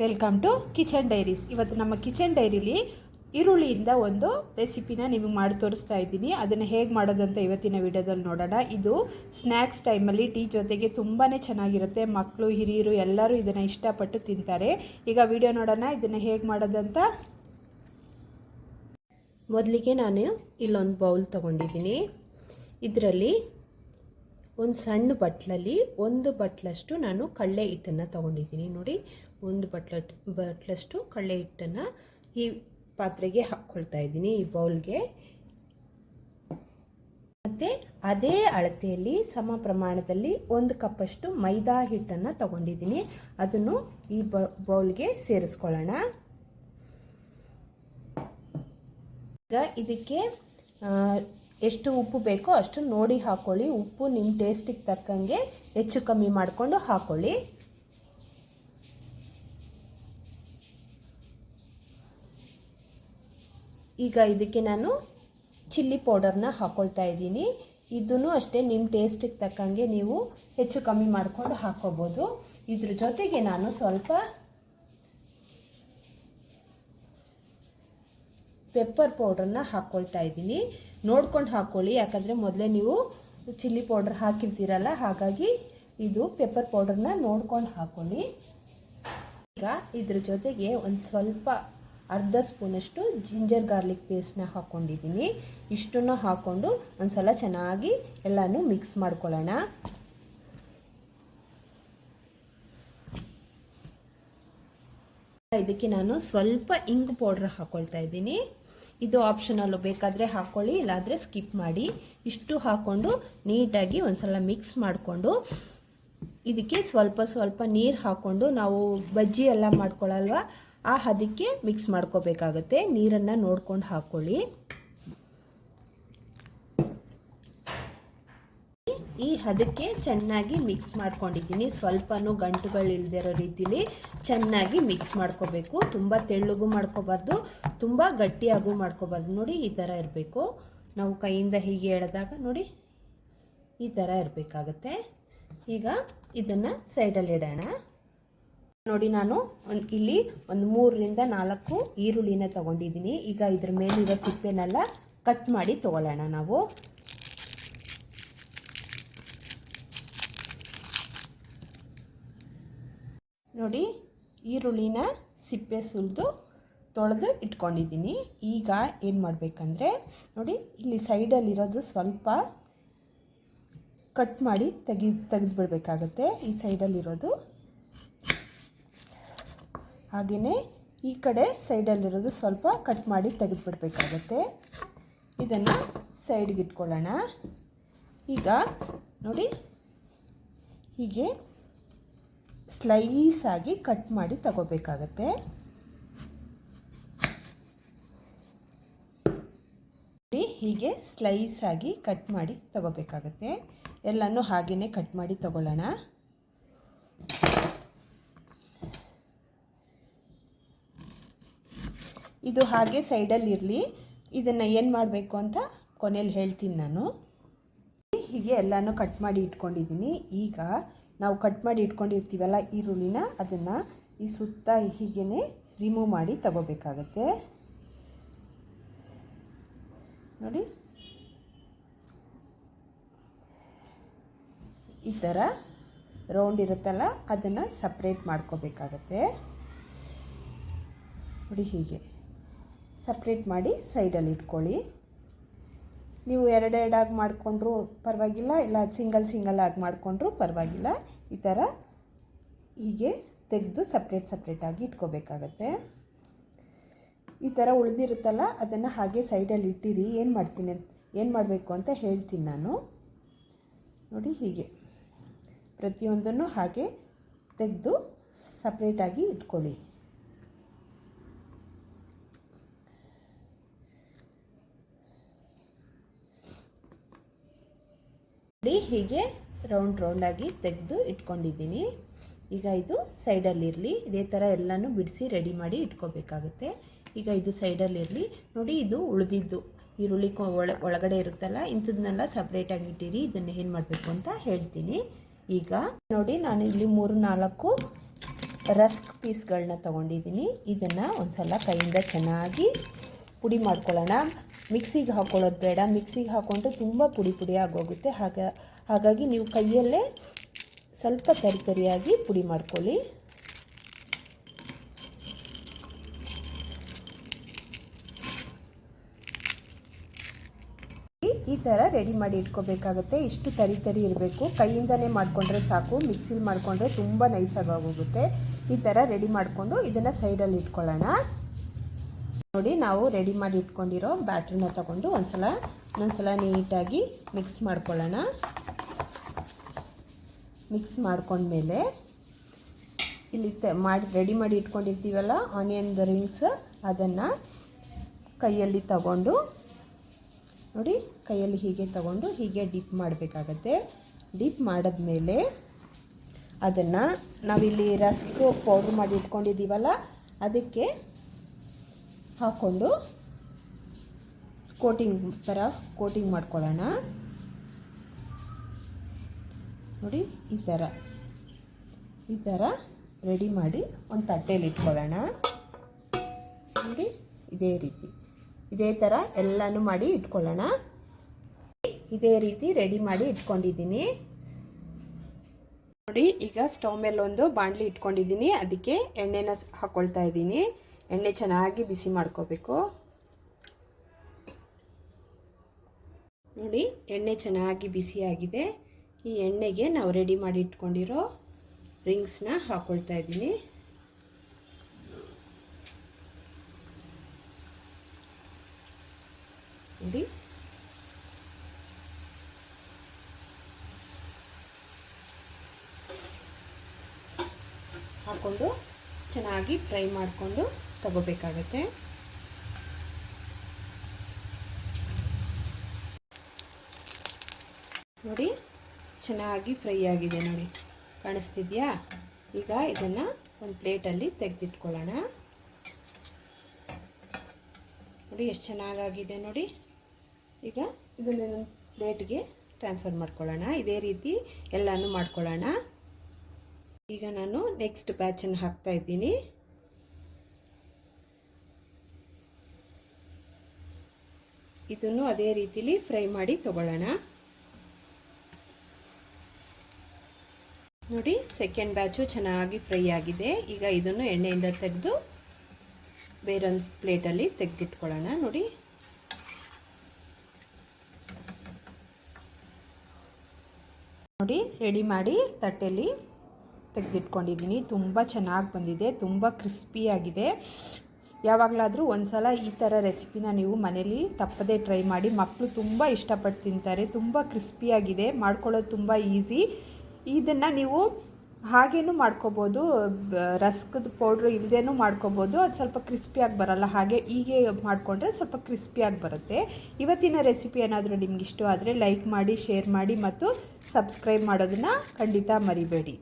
Welcome to kitchen diaries ಇವತ್ತು ನಮ್ಮ kitchen ಡೈರಿಲಿ ಈರುಳ್ಳಿಯಿಂದ ಒಂದು ರೆಸಿಪಿನ ನಿಮಗೆ ಮಾಡಿ ತೋರಿಸ್ತಾ ಇದ್ದೀನಿ. ಅದನ್ನು ಹೇಗೆ ಮಾಡೋದು ಅಂತ ಇವತ್ತಿನ ವಿಡಿಯೋದಲ್ಲಿ ನೋಡೋಣ. ಇದು ಸ್ನ್ಯಾಕ್ಸ್ ಟೈಮಲ್ಲಿ ಟೀ ಜೊತೆಗೆ ತುಂಬಾ ಚೆನ್ನಾಗಿರುತ್ತೆ. ಮಕ್ಕಳು ಹಿರಿಯರು ಎಲ್ಲರೂ ಇದನ್ನು ಇಷ್ಟಪಟ್ಟು ತಿಂತಾರೆ. ಈಗ ವಿಡಿಯೋ ನೋಡೋಣ. ಇದನ್ನು ಹೇಗೆ ಮಾಡೋದಂತ? ಮೊದಲಿಗೆ ನಾನು ಇಲ್ಲೊಂದು ಬೌಲ್ ತೊಗೊಂಡಿದ್ದೀನಿ. ಇದರಲ್ಲಿ ಒಂದು ಸಣ್ಣ ಬಟ್ಲಲ್ಲಿ ಒಂದು ಬಟ್ಲಷ್ಟು ನಾನು ಕಳ್ಳೆ ಹಿಟ್ಟನ್ನು ತೊಗೊಂಡಿದ್ದೀನಿ. ನೋಡಿ ಒಂದು ಬಟ್ಲ ಬಟ್ಲಷ್ಟು ಕಡಲೆ ಹಿಟ್ಟನ್ನು ಈ ಪಾತ್ರೆಗೆ ಹಾಕ್ಕೊಳ್ತಾ ಇದ್ದೀನಿ, ಈ ಬೌಲ್ಗೆ. ಮತ್ತು ಅದೇ ಅಳತೆಯಲ್ಲಿ ಸಮ ಪ್ರಮಾಣದಲ್ಲಿ ಒಂದು ಕಪ್ಪಷ್ಟು ಮೈದಾ ಹಿಟ್ಟನ್ನು ತಗೊಂಡಿದ್ದೀನಿ. ಅದನ್ನು ಈ ಬೌಲ್ಗೆ ಸೇರಿಸ್ಕೊಳ್ಳೋಣ. ಈಗ ಇದಕ್ಕೆ ಎಷ್ಟು ಉಪ್ಪು ಬೇಕೋ ಅಷ್ಟು ನೋಡಿ ಹಾಕ್ಕೊಳ್ಳಿ ಉಪ್ಪು ನಿಮ್ಮ ಟೇಸ್ಟಿಗೆ ತಕ್ಕಂಗೆ ಹೆಚ್ಚು ಕಮ್ಮಿ ಮಾಡಿಕೊಂಡು ಹಾಕ್ಕೊಳ್ಳಿ ಈಗ ಇದಕ್ಕೆ ನಾನು ಚಿಲ್ಲಿ ಪೌಡರ್ನ ಹಾಕ್ಕೊಳ್ತಾ ಇದ್ದೀನಿ. ಇದನ್ನು ಅಷ್ಟೇ ನಿಮ್ಮ ಟೇಸ್ಟಿಗೆ ತಕ್ಕಂಗೆ ನೀವು ಹೆಚ್ಚು ಕಮ್ಮಿ ಮಾಡಿಕೊಂಡು ಹಾಕ್ಕೋಬೋದು ಇದ್ರ ಜೊತೆಗೆ ನಾನು ಸ್ವಲ್ಪ ಪೆಪ್ಪರ್ ಪೌಡ್ರನ್ನ ಹಾಕ್ಕೊಳ್ತಾ ಇದ್ದೀನಿ. ನೋಡ್ಕೊಂಡು ಹಾಕ್ಕೊಳ್ಳಿ ಯಾಕಂದರೆ ಮೊದಲೇ ನೀವು ಚಿಲ್ಲಿ ಪೌಡ್ರ್ ಹಾಕಿರ್ತೀರಲ್ಲ, ಹಾಗಾಗಿ ಇದು ಪೆಪ್ಪರ್ ಪೌಡ್ರನ್ನ ನೋಡ್ಕೊಂಡು ಹಾಕ್ಕೊಳ್ಳಿ ಈಗ ಇದ್ರ ಜೊತೆಗೆ ಒಂದು ಸ್ವಲ್ಪ ಅರ್ಧ ಸ್ಪೂನಷ್ಟು ಜಿಂಜರ್ ಗಾರ್ಲಿಕ್ ಪೇಸ್ಟ್ನ ಹಾಕ್ಕೊಂಡಿದ್ದೀನಿ. ಇಷ್ಟನ್ನು ಹಾಕ್ಕೊಂಡು ಒಂದು ಸಲ ಚೆನ್ನಾಗಿ ಎಲ್ಲನೂ ಮಿಕ್ಸ್ ಮಾಡ್ಕೊಳ್ಳೋಣ. ಇದಕ್ಕೆ ನಾನು ಸ್ವಲ್ಪ ಇಂಗ್ ಪೌಡ್ರ್ ಹಾಕ್ಕೊಳ್ತಾ ಇದ್ದೀನಿ. ಇದು ಆಪ್ಷನಲ್ಲು ಬೇಕಾದರೆ ಹಾಕ್ಕೊಳ್ಳಿ ಇಲ್ಲಾದರೆ ಸ್ಕಿಪ್ ಮಾಡಿ. ಇಷ್ಟು ಹಾಕ್ಕೊಂಡು ನೀಟಾಗಿ ಒಂದ್ಸಲ ಮಿಕ್ಸ್ ಮಾಡಿಕೊಂಡು ಇದಕ್ಕೆ ಸ್ವಲ್ಪ ಸ್ವಲ್ಪ ನೀರು ಹಾಕ್ಕೊಂಡು ನಾವು ಬಜ್ಜಿ ಎಲ್ಲ ಮಾಡ್ಕೊಳ್ಳಲ್ವ ಆ ಹದಕ್ಕೆ ಮಿಕ್ಸ್ ಮಾಡ್ಕೋಬೇಕಾಗತ್ತೆ. ನೀರನ್ನು ನೋಡ್ಕೊಂಡು ಹಾಕ್ಕೊಳ್ಳಿ ಈ ಹದಕ್ಕೆ ಚೆನ್ನಾಗಿ ಮಿಕ್ಸ್ ಮಾಡ್ಕೊಂಡಿದ್ದೀನಿ. ಸ್ವಲ್ಪನೂ ಗಂಟುಗಳಿಲ್ದಿರೋ ರೀತಿಲಿ ಚೆನ್ನಾಗಿ ಮಿಕ್ಸ್ ಮಾಡ್ಕೋಬೇಕು. ತುಂಬ ತೆಳ್ಳಗೂ ಮಾಡ್ಕೋಬಾರ್ದು, ತುಂಬ ಗಟ್ಟಿಯಾಗೂ ಮಾಡ್ಕೋಬಾರ್ದು. ನೋಡಿ, ಈ ಥರ ಇರಬೇಕು. ನಾವು ಕೈಯಿಂದ ಹೀಗೆ ಎಳೆದಾಗ ನೋಡಿ, ಈ ಥರ ಇರಬೇಕಾಗತ್ತೆ. ಈಗ ಇದನ್ನು ಸೈಡಲ್ಲಿ ಇಡೋಣ. ನೋಡಿ ನಾನು ಇಲ್ಲಿ ಒಂದು ಮೂರರಿಂದ ನಾಲ್ಕು ಈರುಳ್ಳಿನ ತಗೊಂಡಿದ್ದೀನಿ. ಈಗ ಇದ್ರ ಮೇಲಿರೋ ಸಿಪ್ಪೆನೆಲ್ಲ ಕಟ್ ಮಾಡಿ ತಗೊಳ್ಳೋಣ ನಾವು. ನೋಡಿ, ಈರುಳ್ಳಿನ ಸಿಪ್ಪೆ ಸುಲಿದು ತೊಳೆದು ಇಟ್ಕೊಂಡಿದ್ದೀನಿ. ಈಗ ಏನು ಮಾಡಬೇಕಂದ್ರೆ, ನೋಡಿ, ಇಲ್ಲಿ ಸೈಡಲ್ಲಿರೋದು ಸ್ವಲ್ಪ ಕಟ್ ಮಾಡಿ ತೆಗಿ ತೆಗೆದು ಬಿಡಬೇಕಾಗತ್ತೆ ಈ ಸೈಡಲ್ಲಿರೋದು ಹಾಗೆಯೇ ಈ ಕಡೆ ಸೈಡಲ್ಲಿರೋದು ಸ್ವಲ್ಪ ಕಟ್ ಮಾಡಿ ತೆಗೆದುಬಿಡ್ಬೇಕಾಗತ್ತೆ. ಇದನ್ನು ಸೈಡ್ಗೆ ಇಟ್ಕೊಳ್ಳೋಣ. ಈಗ ನೋಡಿ, ಹೀಗೆ ಸ್ಲೈಸ್ ಆಗಿ ಕಟ್ ಮಾಡಿ ತಗೋಬೇಕಾಗತ್ತೆ. ಹೀಗೆ ಸ್ಲೈಸ್ ಆಗಿ ಕಟ್ ಮಾಡಿ ತಗೋಬೇಕಾಗತ್ತೆ. ಎಲ್ಲನೂ ಹಾಗೆಯೇ ಕಟ್ ಮಾಡಿ ತಗೊಳ್ಳೋಣ. ಇದು ಹಾಗೆ ಸೈಡಲ್ಲಿ ಇರಲಿ. ಇದನ್ನು ಏನು ಮಾಡಬೇಕು ಅಂತ ಕೊನೆಯಲ್ಲಿ ಹೇಳ್ತೀನಿ ನಾನು. ಹೀಗೆ ಎಲ್ಲನೂ ಕಟ್ ಮಾಡಿ ಇಟ್ಕೊಂಡಿದ್ದೀನಿ. ಈಗ ನಾವು ಕಟ್ ಮಾಡಿ ಇಟ್ಕೊಂಡಿರ್ತೀವಲ್ಲ ಈರುಳ್ಳಿನ, ಅದನ್ನು ಈ ಸುತ್ತ ಹೀಗೇ ರಿಮೂವ್ ಮಾಡಿ ತಗೋಬೇಕಾಗತ್ತೆ. ನೋಡಿ. ಈ ಥರ ರೌಂಡ್ ಇರುತ್ತಲ್ಲ, ಅದನ್ನು ಸಪ್ರೇಟ್ ಮಾಡ್ಕೋಬೇಕಾಗತ್ತೆ. ನೋಡಿ ಹೀಗೆ. ಸಪ್ರೇಟ್ ಮಾಡಿ ಸೈಡಲ್ಲಿ ಇಟ್ಕೊಳ್ಳಿ. ನೀವು ಎರಡೆರಡಾಗಿ ಮಾಡಿಕೊಂಡ್ರೂ ಪರವಾಗಿಲ್ಲ, ಇಲ್ಲ ಸಿಂಗಲ್ ಸಿಂಗಲ್ ಆಗಿ ಮಾಡಿಕೊಂಡ್ರೂ ಪರವಾಗಿಲ್ಲ. ಈ ಥರ ಹೀಗೆ ತೆಗೆದು ಸಪ್ರೇಟ್ ಸಪ್ರೇಟಾಗಿ ಇಟ್ಕೋಬೇಕಾಗತ್ತೆ. ಈ ಥರ ಉಳಿದಿರುತ್ತಲ್ಲ, ಅದನ್ನು ಹಾಗೆ ಸೈಡಲ್ಲಿ ಇಟ್ಟಿರಿ, ಏನು ಮಾಡ್ತೀನಿ ಏನು ಮಾಡಬೇಕು ಅಂತ ಹೇಳ್ತೀನಿ ನಾನು. ನೋಡಿ ಹೀಗೆ. ಪ್ರತಿಯೊಂದನ್ನು ಹಾಗೆ ತೆಗೆದು ಸಪ್ರೇಟಾಗಿ ಇಟ್ಕೊಳ್ಳಿ. ನೋಡಿ ಹೀಗೆ ರೌಂಡ್ ರೌಂಡಾಗಿ ತೆಗೆದು ಇಟ್ಕೊಂಡಿದ್ದೀನಿ. ಈಗ ಇದು ಸೈಡಲ್ಲಿರಲಿ ಇದೇ ಥರ ಎಲ್ಲನೂ ಬಿಡಿಸಿ ರೆಡಿ ಮಾಡಿ ಇಟ್ಕೋಬೇಕಾಗುತ್ತೆ. ಈಗ ಇದು ಸೈಡಲ್ಲಿರಲಿ ನೋಡಿ ಇದು ಉಳಿದಿದ್ದು. ಈರುಳ್ಳಿ ಒಳ ಒಳಗಡೆ ಇರುತ್ತಲ್ಲ ಇಂಥದನ್ನೆಲ್ಲ ಸಪ್ರೇಟಾಗಿ ಇಟ್ಟಿರಿ. ಇದನ್ನು ಏನು ಮಾಡಬೇಕು ಅಂತ ಹೇಳ್ತೀನಿ. ಈಗ ನೋಡಿ ನಾನು ಇಲ್ಲಿ ಮೂರು ನಾಲ್ಕು ರಸ್ಕ್ ಪೀಸ್ಗಳನ್ನ ತೊಗೊಂಡಿದ್ದೀನಿ. ಇದನ್ನು ಒಂದು ಸಲ ಕೈಯಿಂದ ಚೆನ್ನಾಗಿ ಪುಡಿ ಮಾಡ್ಕೊಳ್ಳೋಣ. ಮಿಕ್ಸಿಗೆ ಹಾಕ್ಕೊಳ್ಳೋದು ಬೇಡ. ಮಿಕ್ಸಿಗೆ ಹಾಕ್ಕೊಂಡ್ರೆ ತುಂಬ ಪುಡಿ ಪುಡಿ ಆಗೋಗುತ್ತೆ. ಹಾಗ, ಹಾಗಾಗಿ ನೀವು ಕೈಯಲ್ಲೇ ಸ್ವಲ್ಪ ತರಿ ತರಿಯಾಗಿ ಪುಡಿ ಮಾಡ್ಕೊಳ್ಳಿ. ಈ ಥರ ರೆಡಿ ಮಾಡಿ ಇಟ್ಕೋಬೇಕಾಗುತ್ತೆ. ಇಷ್ಟು ತರಿ ತರಿ ಇರಬೇಕು. ಕೈಯಿಂದನೇ ಮಾಡಿಕೊಂಡ್ರೆ ಸಾಕು. ಮಿಕ್ಸಿಲಿ ಮಾಡಿಕೊಂಡ್ರೆ ತುಂಬ ನೈಸಾಗಿ ಆಗೋಗುತ್ತೆ. ಈ ಥರ ರೆಡಿ ಮಾಡಿಕೊಂಡು ಇದನ್ನು ಸೈಡಲ್ಲಿ ಇಟ್ಕೊಳ್ಳೋಣ. ನೋಡಿ ನಾವು ರೆಡಿ ಮಾಡಿ ಇಟ್ಕೊಂಡಿರೋ ಬ್ಯಾಟ್ರಿನ ತಗೊಂಡು ಒಂದ್ಸಲ ಒಂದೊಂದ್ಸಲ ನೀಟಾಗಿ ಮಿಕ್ಸ್ ಮಾಡ್ಕೊಳ್ಳೋಣ. ಮಿಕ್ಸ್ ಮಾಡ್ಕೊಂಡ್ಮೇಲೆ ಇಲ್ಲಿ ತ ಮಾಡಿ ರೆಡಿ ಮಾಡಿ ಇಟ್ಕೊಂಡಿರ್ತೀವಲ್ಲ ಆನಿಯನ್ ರಿಂಗ್ಸ್ ಅದನ್ನು ಕೈಯಲ್ಲಿ ತಗೊಂಡು, ನೋಡಿ ಕೈಯಲ್ಲಿ ಹೀಗೆ ತಗೊಂಡು ಹೀಗೆ ಡಿಪ್ ಮಾಡಬೇಕಾಗತ್ತೆ. ಡಿಪ್ ಮಾಡಿದ್ಮೇಲೆ ಅದನ್ನು ನಾವಿಲ್ಲಿ ರಸ್ಕು ಪೌಡ್ರ್ ಮಾಡಿ ಇಟ್ಕೊಂಡಿದ್ದೀವಲ್ಲ, ಅದಕ್ಕೆ ಹಾಕ್ಕೊಂಡು ಕೋಟಿಂಗ್ ಥರ ಕೋಟಿಂಗ್ ಮಾಡ್ಕೊಳ್ಳೋಣ. ನೋಡಿ, ಈ ಥರ. ಈ ಥರ ರೆಡಿ ಮಾಡಿ ಒಂದು ತಟ್ಟೆಯಲ್ಲಿ ಇಟ್ಕೊಳ್ಳೋಣ. ನೋಡಿ, ಇದೇ ರೀತಿ. ಇದೇ ಥರ ಎಲ್ಲನೂ ಮಾಡಿ ಇಟ್ಕೊಳ್ಳೋಣ. ಇದೇ ರೀತಿ ರೆಡಿ ಮಾಡಿ ಇಟ್ಕೊಂಡಿದ್ದೀನಿ. ನೋಡಿ, ಈಗ ಸ್ಟವ್ ಮೇಲೆ ಒಂದು ಬಾಣಲಿ ಇಟ್ಕೊಂಡಿದ್ದೀನಿ. ಅದಕ್ಕೆ ಎಣ್ಣೆನ ಹಾಕ್ಕೊಳ್ತಾ ಇದ್ದೀನಿ. ಎಣ್ಣೆ ಚೆನ್ನಾಗಿ ಬಿಸಿ ಮಾಡ್ಕೋಬೇಕು. ನೋಡಿ, ಎಣ್ಣೆ ಚೆನ್ನಾಗಿ ಬಿಸಿಯಾಗಿದೆ ಈ ಎಣ್ಣೆಗೆ ನಾವು ರೆಡಿ ಮಾಡಿ ಇಟ್ಕೊಂಡಿರೋ ರಿಂಗ್ಸ್ನ ಹಾಕ್ಕೊಳ್ತಾ ಇದ್ದೀನಿ. ನೋಡಿ. ಹಾಕ್ಕೊಂಡು ಚೆನ್ನಾಗಿ ಫ್ರೈ ಮಾಡಿಕೊಂಡು ತಗೋಬೇಕಾಗತ್ತೆ. ನೋಡಿ, ಚೆನ್ನಾಗಿ ಫ್ರೈ ಆಗಿದೆ ನೋಡಿ. ಕಾಣಿಸ್ತಿದ್ಯಾ? ಈಗ ಇದನ್ನು ಒಂದು ಪ್ಲೇಟಲ್ಲಿ ತೆಗೆದಿಟ್ಕೊಳ್ಳೋಣ. ನೋಡಿ, ಎಷ್ಟು ಚೆನ್ನಾಗಾಗಿದೆ ನೋಡಿ. ಈಗ ಇದನ್ನು ಪ್ಲೇಟ್ಗೆ ಟ್ರಾನ್ಸ್ಫರ್ ಮಾಡ್ಕೊಳ್ಳೋಣ. ಇದೇ ರೀತಿ ಎಲ್ಲನೂ ಮಾಡ್ಕೊಳ್ಳೋಣ. ಈಗ ನಾನು ನೆಕ್ಸ್ಟ್ ಬ್ಯಾಚನ್ನು ಹಾಕ್ತಾ ಇದ್ದೀನಿ. ಇದನ್ನು ಅದೇ ರೀತಿಲಿ ಫ್ರೈ ಮಾಡಿ ತಗೊಳ್ಳೋಣ. ನೋಡಿ ಸೆಕೆಂಡ್ ಬ್ಯಾಚು ಚೆನ್ನಾಗಿ ಫ್ರೈ ಆಗಿದೆ. ಈಗ ಇದನ್ನು ಎಣ್ಣೆಯಿಂದ ತೆಗೆದು ಬೇರೊಂದು ಪ್ಲೇಟಲ್ಲಿ ತೆಗೆದಿಟ್ಕೊಳ್ಳೋಣ. ನೋಡಿ. ನೋಡಿ ರೆಡಿ ಮಾಡಿ ತಟ್ಟೆಯಲ್ಲಿ ತೆಗೆದಿಟ್ಕೊಂಡಿದ್ದೀನಿ. ತುಂಬ ಚೆನ್ನಾಗಿ ಬಂದಿದೆ. ತುಂಬ ಕ್ರಿಸ್ಪಿಯಾಗಿದೆ ಯಾವಾಗಲಾದರೂ ಒಂದು ಸಲ ಈ ಥರ ರೆಸಿಪಿನ ನೀವು ಮನೇಲಿ ತಪ್ಪದೇ ಟ್ರೈ ಮಾಡಿ. ಮಕ್ಕಳು ತುಂಬ ಇಷ್ಟಪಟ್ಟು ತಿಂತಾರೆ, ತುಂಬ ಕ್ರಿಸ್ಪಿಯಾಗಿದೆ, ಮಾಡ್ಕೊಳ್ಳೋದು ತುಂಬ ಈಸಿ. ಇದನ್ನು ನೀವು ಹಾಗೇನೂ ಮಾಡ್ಕೋಬೋದು ರಸ್ಕದ ಪೌಡ್ರ್ ಇಲ್ಲದೇನೂ ಮಾಡ್ಕೋಬೋದು, ಅದು ಸ್ವಲ್ಪ ಕ್ರಿಸ್ಪಿಯಾಗಿ ಬರಲ್ಲ. ಹಾಗೆ ಹೀಗೆ ಮಾಡಿಕೊಂಡ್ರೆ ಸ್ವಲ್ಪ ಕ್ರಿಸ್ಪಿಯಾಗಿ ಬರುತ್ತೆ. ಇವತ್ತಿನ ರೆಸಿಪಿ ಏನಾದರೂ ನಿಮ್ಗೆ ಇಷ್ಟ ಆದರೆ ಲೈಕ್ ಮಾಡಿ, ಶೇರ್ ಮಾಡಿ ಮತ್ತು ಸಬ್ಸ್ಕ್ರೈಬ್ ಮಾಡೋದನ್ನು ಖಂಡಿತ ಮರಿಬೇಡಿ.